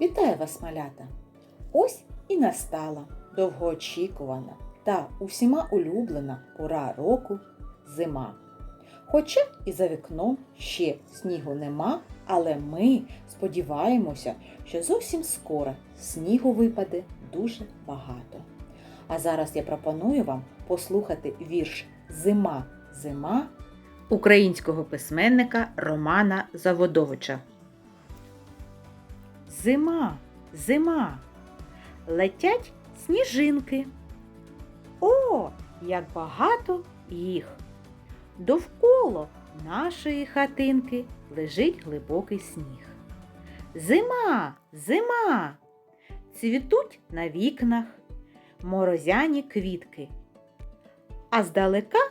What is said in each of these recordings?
Вітаю вас, малята! Ось і настала довгоочікувана та усіма улюблена пора року зима. Хоча і за вікном ще снігу нема, але ми сподіваємося, що зовсім скоро снігу випаде дуже багато. А зараз я пропоную вам послухати вірш Зима, зима українського письменника Романа Заводовича. Зима, зима, летять сніжинки. О, як багато їх! Довкола нашої хатинки лежить глибокий сніг. Зима, зима! Цвітуть на вікнах морозяні квітки, а здалека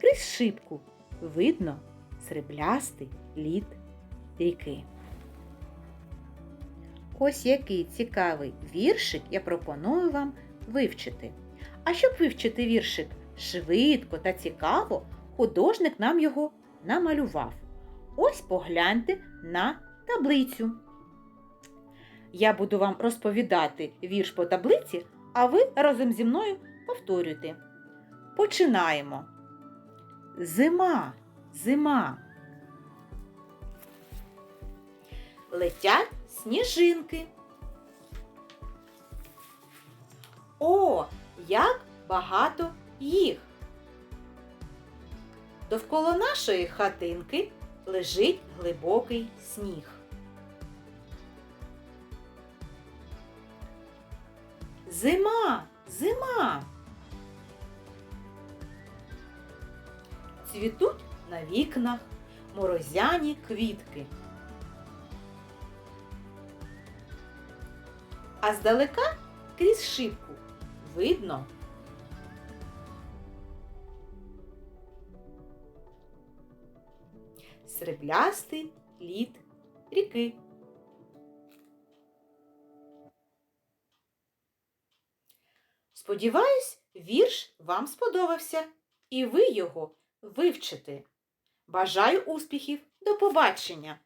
крізь шибку видно сріблястий лід ріки. Ось який цікавий віршик я пропоную вам вивчити. А щоб вивчити віршик швидко та цікаво, художник нам його намалював. Ось погляньте на таблицю. Я буду вам розповідати вірш по таблиці, а ви разом зі мною повторюйте. Починаємо. Зима, зима. Летять сніжинки. О, як багато їх! Довкола нашої хатинки лежить глибокий сніг. Зима, зима. Цвітуть на вікнах морозяні квітки. А здалека крізь шибку видно. Сріблястий лід ріки. Сподіваюсь, вірш вам сподобався, і ви його вивчите. Бажаю успіхів! До побачення!